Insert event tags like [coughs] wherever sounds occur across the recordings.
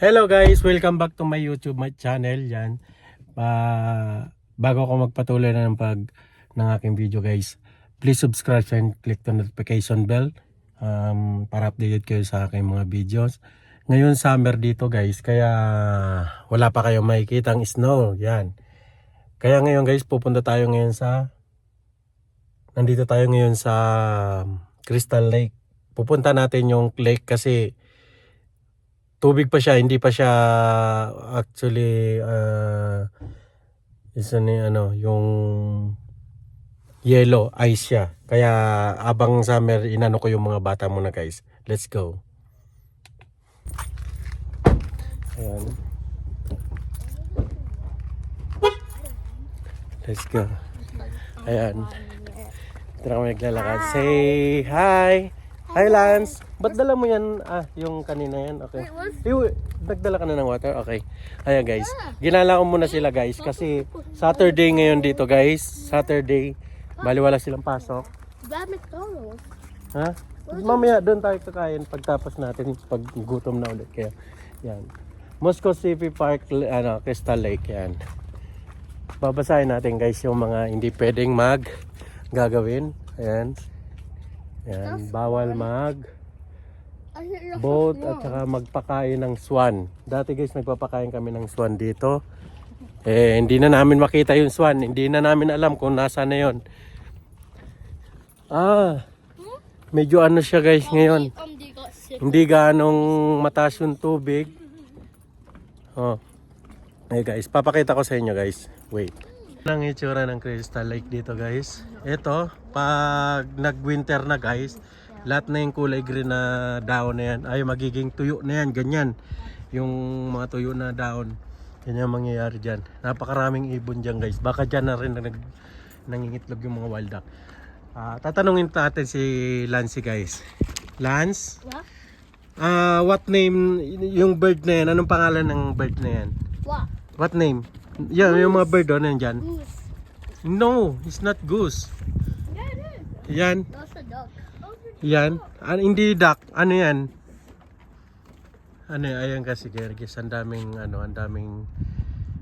Hello guys, welcome back to my YouTube my channel. Yan. Pa bago ako magpatuloy na ng pag ng aking video guys, please subscribe and click the notification bell um, para updated kayo sa aking mga videos. Ngayon summer dito guys, kaya wala pa kayong makikita ang snow. Yan. Kaya ngayon guys, pupunta tayo ngayon sa nandito tayo ngayon sa Crystal Lake. Pupunta natin yung lake kasi tubig pa siya, hindi pa siya actually uh, isa ni ano, yung yellow ice siya. Kaya abang summer inano ko yung mga bata muna guys. Let's go. Ayan. Let's go. Ayan. Na kami naglalakad. Say hi! Hi Lance! Ba't dala mo yan? Ah, yung kanina yan. Okay. Yung, nagdala ka na ng water? Okay. Ayan guys. Ginala ko muna sila guys kasi Saturday ngayon dito guys. Saturday. Bali wala silang pasok. Ba, McDonald's. Ha? Mamaya doon tayo kakain pagtapos natin pag gutom na ulit kaya. Yan. Moscow City Park, ano, Crystal Lake yan. Babasahin natin guys yung mga hindi pwedeng mag gagawin. Ayan. Yan. Bawal mag boat at saka magpakain ng swan. Dati guys nagpapakain kami ng swan dito. Eh hindi na namin makita yung swan. Hindi na namin alam kung nasa na yon. Ah. Medyo ano siya guys ngayon. Hindi ganong mataas yung tubig. Oh. Hey guys, papakita ko sa inyo guys. Wait. Ang itsura ng Crystal Lake dito guys. Ito, pag nag-winter na guys, lahat na yung kulay green na daon na yan ay magiging tuyo na yan, ganyan. Yung mga tuyo na daon. Ganyan ang mangyayari dyan. Napakaraming ibon dyan guys. Baka dyan na rin nag, nangingitlog yung mga wild duck. Ah, tatanungin natin si Lance guys. Lance? What? Ah, what name yung bird na yan? Anong pangalan ng bird na yan? What? What name? Yan, yung mga bird doon nandyan. Goose. No, it's not goose. Yan, yan. An hindi duck. Ano yan? Ano yan? Ayan kasi Gergis, ang daming ano, ang daming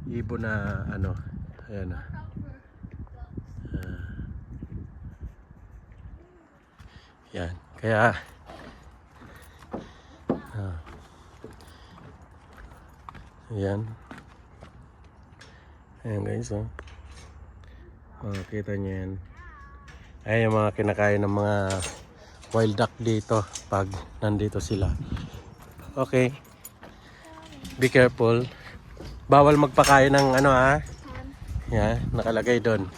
ibon na ano. Ayan ah. Ah. yan. Kaya ah. Yan. Ayan guys, oh. Oh, kita niyo yan. Ayan yung mga kinakain ng mga wild duck dito pag nandito sila. Okay. Be careful. Bawal magpakain ng ano ha. Yan, nakalagay doon.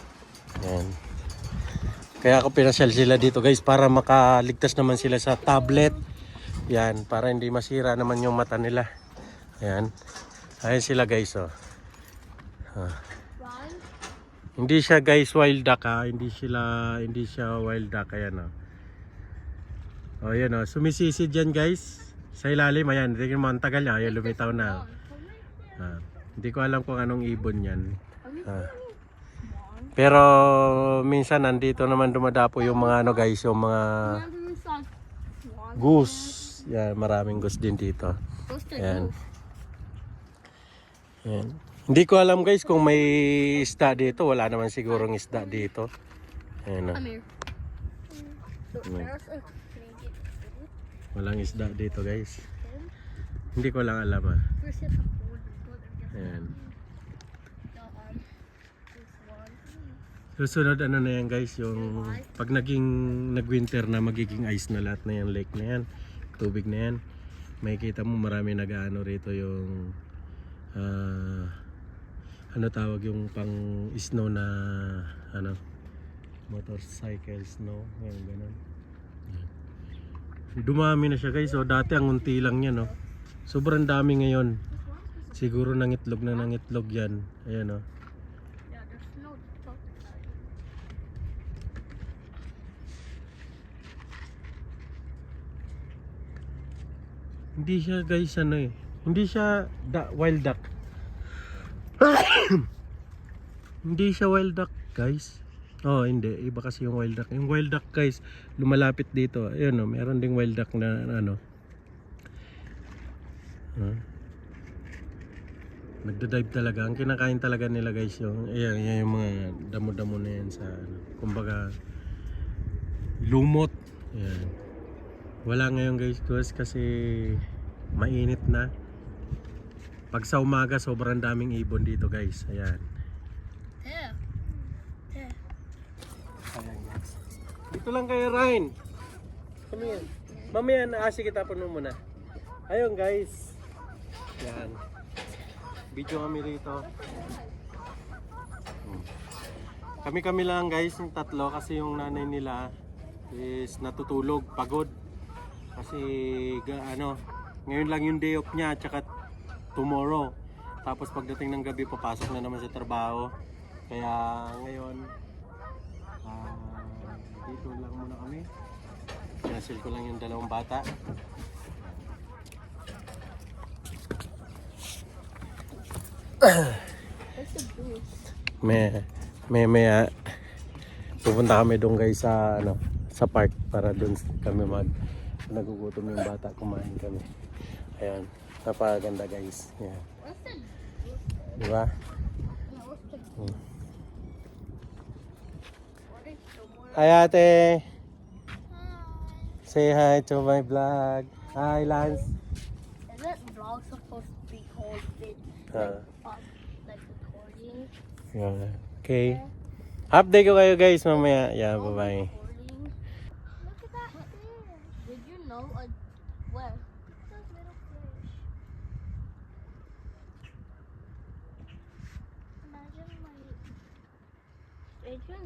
Yan. Kaya ako pinasyal sila dito guys para makaligtas naman sila sa tablet. Yan, para hindi masira naman yung mata nila. Yan. Ayan sila guys oh. Ah. Hindi siya guys wild duck ha. Hindi sila hindi siya wild duck ayan oh. Oh yan oh. Sumisisid yan guys. Sa ilalim ayan. Tingnan mo ang tagal niya. Ayan lumitaw na. Ah. Hindi ko alam kung anong ibon yan. Ah. Pero minsan nandito naman dumadapo yung mga ano guys, yung mga goose. Yan, maraming goose din dito. The Ayan. Hindi ko alam guys kung may isda dito. Wala naman sigurong isda dito. Ayan oh. Come here. So, there's a Walang isda dito guys. Hindi ko lang alam ah. Ayan. Susunod ano na yan guys, yung pag naging nag-winter na magiging ice na lahat na yan, lake na yan, tubig na yan. Makikita mo marami nag-ano rito yung ah, ano tawag yung pang snow na ano motorcycle snow, ngayon ganun. Dumami na siya guys, so dati ang unti lang yan, no. Sobrang dami ngayon. Siguro nangitlog na nangitlog yan. Ayan, oh. No. Hindi siya guys ano eh. Hindi siya da- wild duck. [clears throat] hindi siya wild duck guys. Oh, hindi. Iba kasi yung wild duck. Yung wild duck guys, lumalapit dito. Ayun oh, meron ding wild duck na ano. Ah. Nagda-dive talaga. Ang kinakain talaga nila guys yung, ayan, ayan yung mga damo-damo na yan sa, ano, kumbaga, lumot. Ayan. Wala ngayon guys guys kasi mainit na. Pag sa umaga sobrang daming ibon dito guys. Ayan. There. There. Ayan guys. Dito lang kayo Ryan. Kami yan. Mamaya naasi kita puno muna. Ayun guys. Yan. Video kami rito. Hmm. Kami-kami lang guys, yung tatlo kasi yung nanay nila is natutulog, pagod. Kasi ano, ngayon lang yung day off niya tsaka tomorrow. Tapos pagdating ng gabi papasok na naman sa trabaho. Kaya ngayon ah, dito lang muna kami. Cancel ko lang yung dalawang bata. [coughs] May may may ah, pupunta kami doon guys sa ano sa park para doon kami mag nagugutom yung bata kumain kami. Ayan, napaganda guys. Yan. What's the Di ba? yeah, what's the Hmm. Hi ate! Say hi to my vlog. Hi Lance. Isn't vlog supposed to be called uh, like recording? yan. Okay. Update ko kayo guys mamaya. Yeah, bye-bye. recording. Look at that. Did you know a where?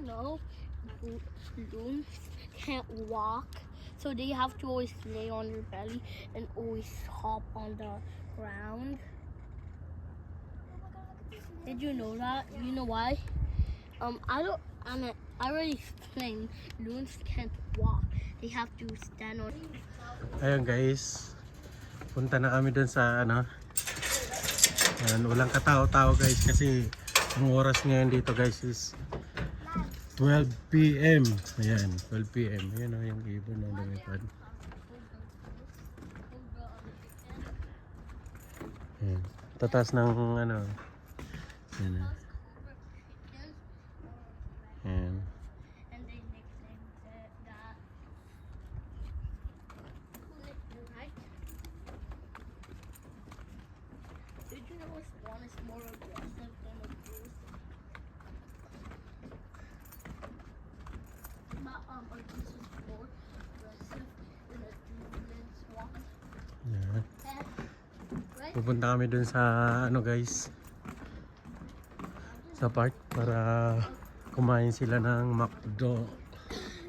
Know lo- loons can't walk? So they have to always lay on their belly and always hop on the ground. Did you know that? You know why? Um, I don't. I'm a, I already explained. Loons can't walk. They have to stand on. Ayun guys. Punta na kami dun sa ano. Ayan, walang katao-tao guys kasi ang oras ngayon dito guys is 12 p.m. Ayan, 12 p.m. Ayan o yung ibon na lumipad. Ayan. Tatas ng ano. Ayan. na. Ayan. And they nicknamed it that. Right? Did you know a swan is more aggressive than a goose? But um, a goose is more aggressive than a human swan. Ayan. And, right? Pupunta kami dun sa ano guys sa park para kumain sila ng McDo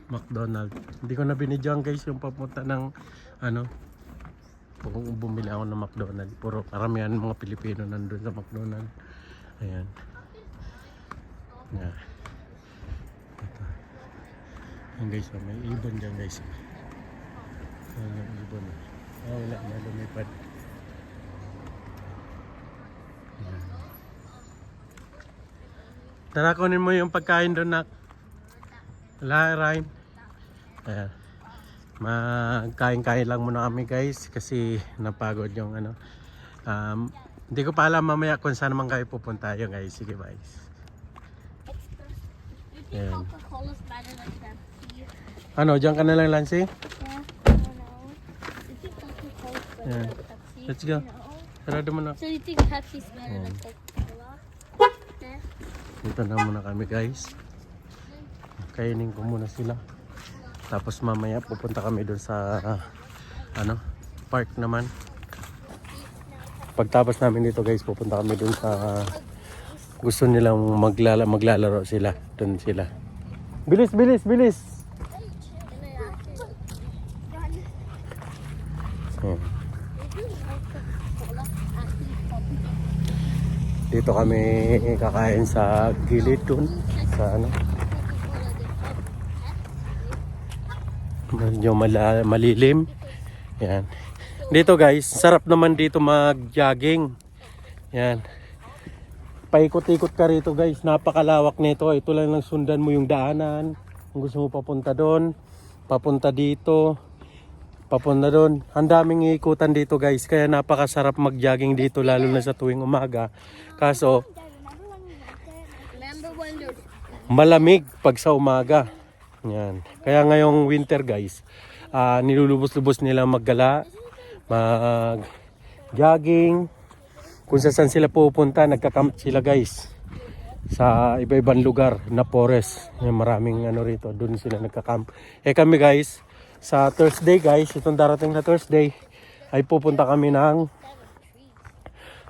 McDonald. Hindi ko na binidyoan guys yung papunta ng ano kung bumili ako ng McDonald. Puro karamihan mga Pilipino nandun sa McDonald. Ayan. Yeah. Ito. Ayan guys, oh, may ibon dyan guys. Ayan yung ibon. Ah, wala na lumipad. Tara, kunin mo yung pagkain doon, nak. Wala, Ryan. Ayan. Magkain-kain lang muna kami, guys. Kasi napagod yung ano. Um, hindi ko pa alam mamaya kung saan naman kayo pupunta yun, guys. Sige, guys. Pepsi? Ano, dyan ka na lang, Lancy? Yeah? Let's go. Mo na. So you think Pepsi's better than Coca-Cola? Dito na muna kami, guys. Kainin ko muna sila. Tapos mamaya pupunta kami doon sa ano, park naman. Pagtapos namin dito guys, pupunta kami doon sa gusto nilang maglala maglalaro sila. Doon sila. Bilis, bilis, bilis. Hmm. Dito kami kakain sa gilid doon. Sa ano. Medyo mala- malilim. Yan. Dito guys, sarap naman dito mag-jogging. Yan. Paikot-ikot ka rito guys. Napakalawak nito. Ito lang lang sundan mo yung daanan. Kung gusto mo papunta doon, papunta dito. Papunta doon. Ang daming ikutan dito guys, kaya napakasarap mag-jogging dito lalo na sa tuwing umaga. Kaso, malamig pag sa umaga. Yan. Kaya ngayong winter guys, ah, nilulubos-lubos nila maggala, mag jogging. Kung sa saan sila pupunta, nagka-camp sila guys. Sa iba-ibang lugar na forest. Maraming ano rito, doon sila nagka-camp. Eh kami guys, sa Thursday guys, itong darating na Thursday, ay pupunta kami ng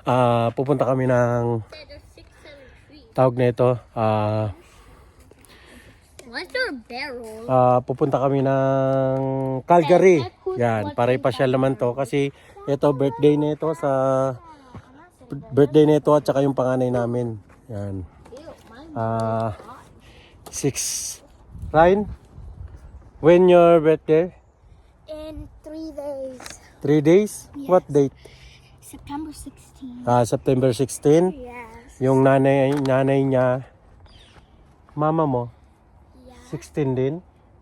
ah pupunta kami ng tawag na ito, barrel? Ah, pupunta kami ng Calgary. Yan, para ipasyal naman to kasi ito birthday nito sa birthday nito at saka yung panganay namin. Yan. Ah, six. Ryan, when your birthday? In three days. Three days? What date? September 16. Ah, September 16. Yes. Yung nanay nanay niya, mama mo, Yeah. 16 din?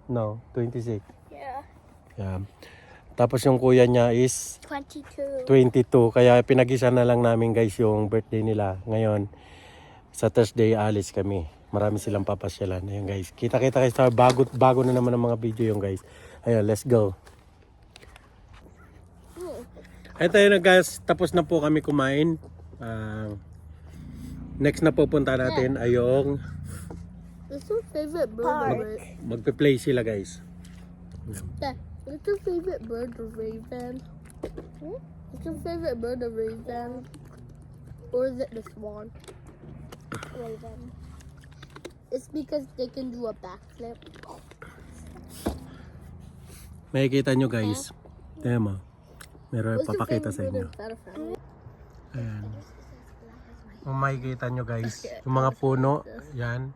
No, 26. Yeah. Yan. Tapos yung kuya niya is 22. 22. Kaya pinag-isa na lang namin guys yung birthday nila. Ngayon, sa Thursday alis kami. Marami silang papasyalan. Ayun guys. Kita-kita guys. sa Bago, bago na naman ang mga video yung guys. Ayun, let's go. Ito yun na guys. Tapos na po kami kumain. Ah, next na pupunta natin ay yung What's your favorite bird? magpe-play sila guys. Dad, what's your favorite bird, the raven? Hmm? What's your favorite bird, the raven? Or is it the swan? Raven. It's because they can do a backflip. Makikita nyo guys. Mo. Meron What's papakita sa inyo. Ayan. Kung makikita nyo guys, yung mga puno, yan,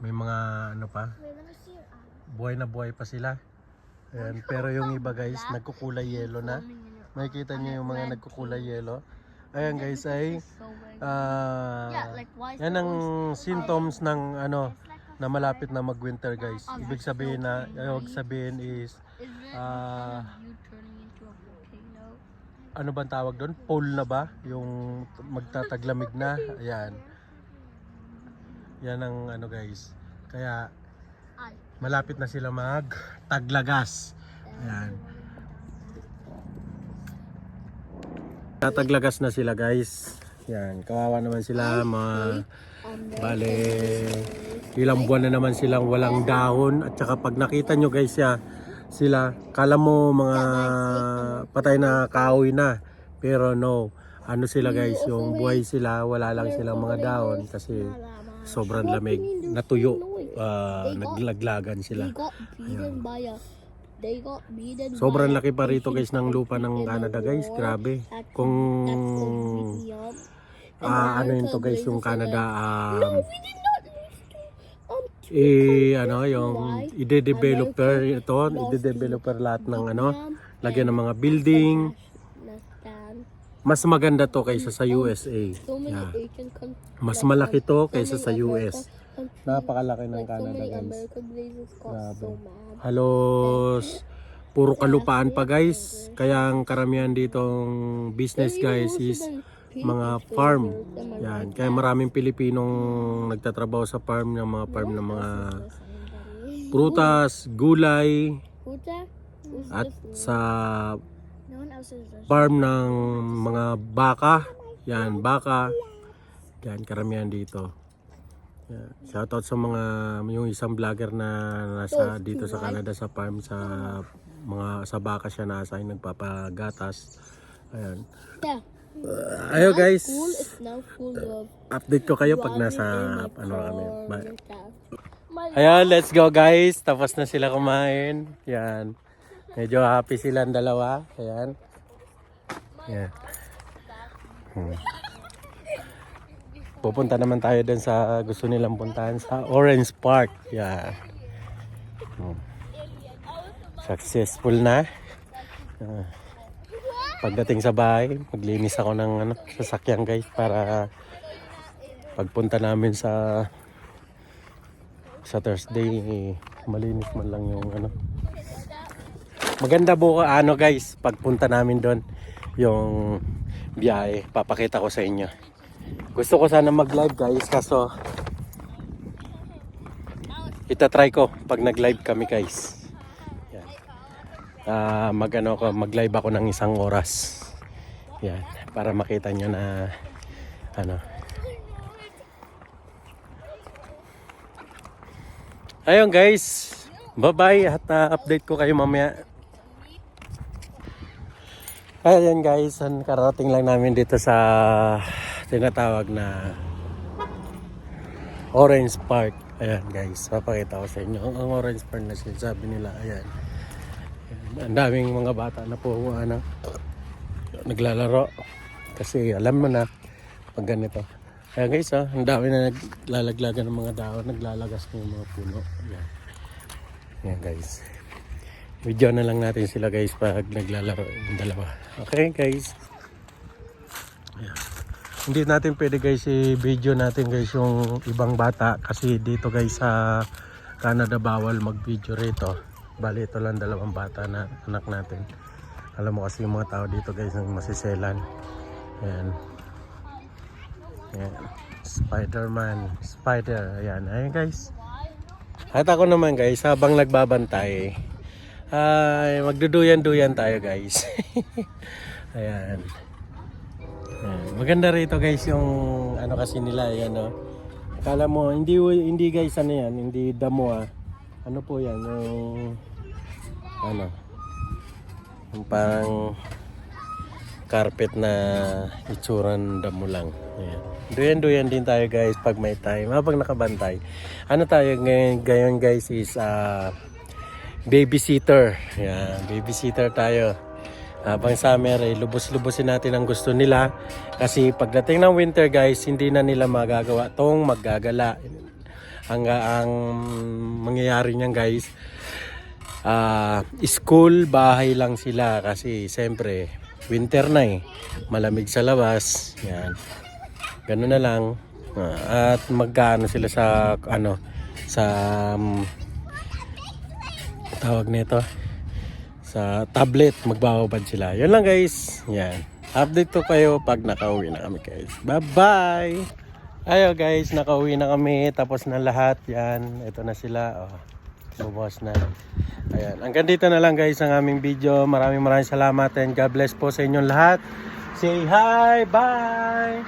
may mga ano pa, buhay na buhay pa sila. Ayan. Pero yung iba guys, nagkukulay yelo na. Makikita nyo yung mga nagkukulay yelo. Ayan guys ay is yan ang symptoms ng ano na malapit na mag-winter guys. Ibig sabihin na, ibig sabihin is volcano? ano bang tawag doon? Pole na ba? Yung magtataglamig na. Ayan. Yan ang ano guys. Kaya Ay. malapit na sila mag taglagas. Ayan. Tataglagas na sila guys. Yan, kawawa naman sila mga bale ilang buwan na naman silang walang dahon. At saka pag nakita nyo guys ya sila kala mo mga patay na kahoy na. Pero no ano sila guys yung buhay sila wala lang silang mga dahon kasi sobrang lamig. natuyo. ah, naglaglagan sila. They They got beaten. sobrang laki pa rito guys ng lupa ng Canada guys. grabe. Kung ah, ano yun to guys yung Canada um, No, we did not lose to. Um, i ano yung ide-developer ito ide-developer lahat ng ano lagyan ng mga building. Mas maganda to kaysa sa USA Yeah. Mas malaki to kaysa sa US napakalaki ng Canada guys. Grabe. halos puro kalupaan pa guys. Kaya ang karamihan ditong business guys is mga farm. Yan. Kaya maraming Pilipinong nagtatrabaho sa farm ng mga farm ng mga prutas gulay at sa farm ng mga baka. Yan, baka. Yan, karamihan dito. Yan. Shoutout sa mga, yung isang vlogger na nasa dito sa Canada sa farm sa mga sa baka siya nasa yung nagpapagatas. Ayan. Yeah. Ayo guys, of update ko kayo pag nasa ano kami. corn Bye. and stuff. My Ayan, let's go guys. Tapos na sila kumain. Yan. Medyo happy silang dalawa. Ayan. Yan. Hmm. Pupunta naman tayo dun sa gusto nilang puntahan sa Orange Park. Yan. Hmm. Successful na. Ah. pagdating sa bahay, maglinis ako ng ano, sasakyan guys para pagpunta namin sa sa Thursday, malinis man lang yung ano, Maganda buka ano guys, pagpunta namin doon yung biyahe, papakita ko sa inyo. Gusto ko sana mag-live guys, kaso itatry ko pag nag-live kami guys. Yan. Ah, mag ano ko, mag-live ako ng isang oras. Yan, para makita nyo na ano. Ayun guys, bye-bye at ah, update ko kayo mamaya. Ayan guys, karating lang namin dito sa tinatawag na Orange Park. Ayan guys, papakita ko sa inyo. Ang Orange Park na sinasabi nila, ayan. Ang daming mga bata na po ano, naglalaro. Kasi alam mo na, pag ganito. Ayan guys, oh, ang dami na naglalaglagan ng mga dahon, naglalagas ng mga puno. Ayan. Ayan guys. Video na lang natin sila guys pag naglalaro yung dalawa. Okay guys. Ayan. Hindi natin pwede guys i-video natin guys yung ibang bata kasi dito guys sa Canada bawal mag-video rito. Bali ito lang dalawang bata na anak natin. Alam mo kasi yung mga tao dito guys ang masiselan. Ayan. Ayan. Spider-Man. Spider. Ayan. Ayan guys. At ako naman guys, habang nagbabantay, ay magduduyan-duyan tayo guys. [laughs] Ayan. Ayan. Maganda rito guys yung ano kasi nila, ayan no. Akala mo, hindi, hindi guys ano yan, hindi damo ah. Ano po yan, yung ano, yung parang carpet na itsuran damo lang. Ayan. Duyan-duyan din tayo guys pag may time, habang nakabantay. Ano tayo ngayon, ngayon guys is ah babysitter. Yan, babysitter tayo. Habang summer ay lubos-lubosin natin ang gusto nila kasi pagdating ng winter guys, hindi na nila magagawa tong maggagala. Ang ang mangyayari niyan guys, ah school bahay lang sila kasi siyempre winter na eh. Malamig sa labas. Yan. Ganun na lang. Ah, at magkaano sila sa ano sa um, tawag nito sa tablet magbababad sila. Yun lang guys. Yan. Update ko kayo pag nakauwi na kami guys. Bye bye ayo guys. Nakauwi na kami. Tapos na lahat. Yan. Ito na sila. Oh, lubos na. Ayan. Hanggang dito na lang guys ang aming video. Maraming maraming salamat and God bless po sa inyong lahat. Say hi. Bye